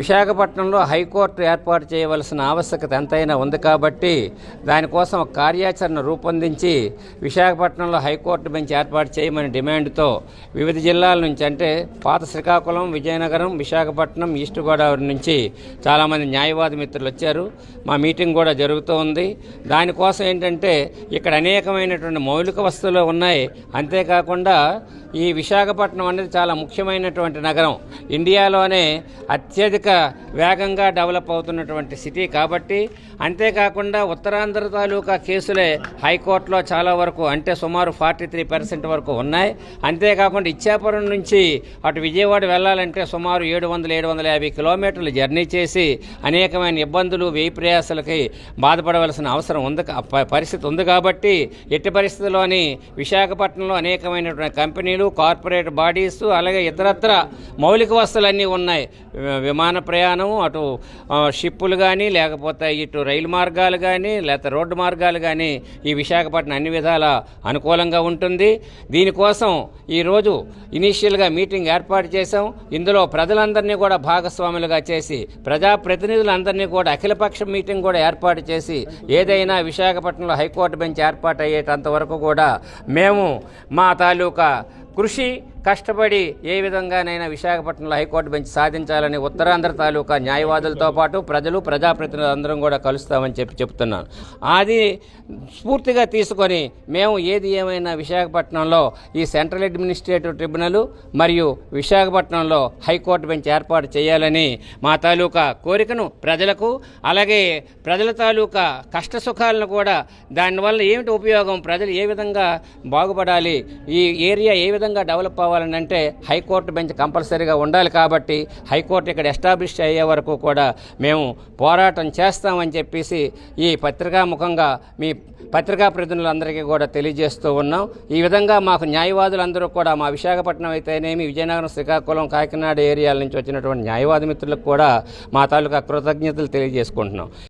విశాఖపట్నంలో హైకోర్టు ఏర్పాటు చేయవలసిన ఆవశ్యకత ఎంతైనా ఉంది కాబట్టి దానికోసం కార్యాచరణ రూపొందించి విశాఖపట్నంలో హైకోర్టు బెంచ్ ఏర్పాటు చేయమని డిమాండ్తో వివిధ జిల్లాల నుంచి అంటే పాత శ్రీకాకుళం విజయనగరం విశాఖపట్నం ఈస్ట్ గోదావరి నుంచి చాలామంది న్యాయవాది మిత్రులు వచ్చారు. మా మీటింగ్ కూడా జరుగుతూ ఉంది. దానికోసం ఏంటంటే ఇక్కడ అనేకమైనటువంటి మౌలిక వస్తువులు ఉన్నాయి. అంతేకాకుండా ఈ విశాఖపట్నం అనేది చాలా ముఖ్యమైనటువంటి నగరం. ఇండియాలోనే అత్యధిక వేగంగా డెవలప్ అవుతున్నటువంటి సిటీ కాబట్టి అంతేకాకుండా ఉత్తరాంధ్ర తాలూకా కేసులే హైకోర్టులో చాలా వరకు అంటే సుమారు ఫార్టీ త్రీ పర్సెంట్ వరకు ఉన్నాయి. అంతేకాకుండా ఇచ్చాపురం నుంచి అటు విజయవాడ వెళ్ళాలంటే సుమారు ఏడు వందల ఏడు వందల యాభై కిలోమీటర్లు జర్నీ చేసి అనేకమైన ఇబ్బందులు వ్యయ ప్రయాసాలకి బాధపడవలసిన అవసరం ఉంది కా- పరిస్థితి ఉంది కాబట్టి ఎట్టి పరిస్థితుల్లోని విశాఖపట్నంలో అనేకమైనటువంటి కంపెనీలు కార్పొరేట్ బాడీస్ అలాగే ఇతరత్ర మౌలిక వస్తువులన్నీ ఉన్నాయి. విమాన విమాన ప్రయాణం అటు షిప్పులు కానీ లేకపోతే ఇటు రైలు మార్గాలు కానీ లేకపోతే రోడ్డు మార్గాలు కానీ ఈ విశాఖపట్నం అన్ని విధాల అనుకూలంగా ఉంటుంది. దీనికోసం ఈరోజు ఇనీషియల్గా మీటింగ్ ఏర్పాటు చేశాం. ఇందులో ప్రజలందరినీ కూడా భాగస్వాములుగా చేసి ప్రజాప్రతినిధులందరినీ కూడా అఖిలపక్ష మీటింగ్ కూడా ఏర్పాటు చేసి ఏదైనా విశాఖపట్నంలో హైకోర్టు బెంచ్ ఏర్పాటు అయ్యేటంత వరకు కూడా మేము మా తాలూకా కృషి కష్టపడి ఏ విధంగానైనా విశాఖపట్నంలో హైకోర్టు బెంచ్ సాధించాలని ఉత్తరాంధ్ర తాలూకా న్యాయవాదులతో పాటు ప్రజలు ప్రజాప్రతినిధులు అందరం కూడా కలుస్తామని చెప్పి చెప్తున్నాను. అది స్ఫూర్తిగా తీసుకొని మేము ఏది ఏమైనా విశాఖపట్నంలో ఈ సెంట్రల్ అడ్మినిస్ట్రేటివ్ ట్రిబ్యునల్ మరియు విశాఖపట్నంలో హైకోర్టు బెంచ్ ఏర్పాటు చేయాలని మా తాలూకా కోరికను ప్రజలకు అలాగే ప్రజల తాలూకా కష్ట సుఖాలను కూడా దానివల్ల ఏమిటి ఉపయోగం ప్రజలు ఏ విధంగా బాగుపడాలి ఈ ఏరియా ఏ విధంగా డెవలప్ అవ్వాలి కావాలని అంటే హైకోర్టు బెంచ్ కంపల్సరీగా ఉండాలి కాబట్టి హైకోర్టు ఇక్కడ ఎస్టాబ్లిష్ అయ్యే వరకు కూడా మేము పోరాటం చేస్తామని చెప్పేసి ఈ పత్రికా ముఖంగా మీ పత్రికా ప్రతినిధులందరికీ కూడా తెలియజేస్తూ ఉన్నాం. ఈ విధంగా మాకు న్యాయవాదులందరూ కూడా మా విశాఖపట్నం అయితేనేమి విజయనగరం శ్రీకాకుళం కాకినాడ ఏరియాల నుంచి వచ్చినటువంటి న్యాయవాది మిత్రులకు కూడా మా తాలూకా కృతజ్ఞతలు తెలియజేసుకుంటున్నాం.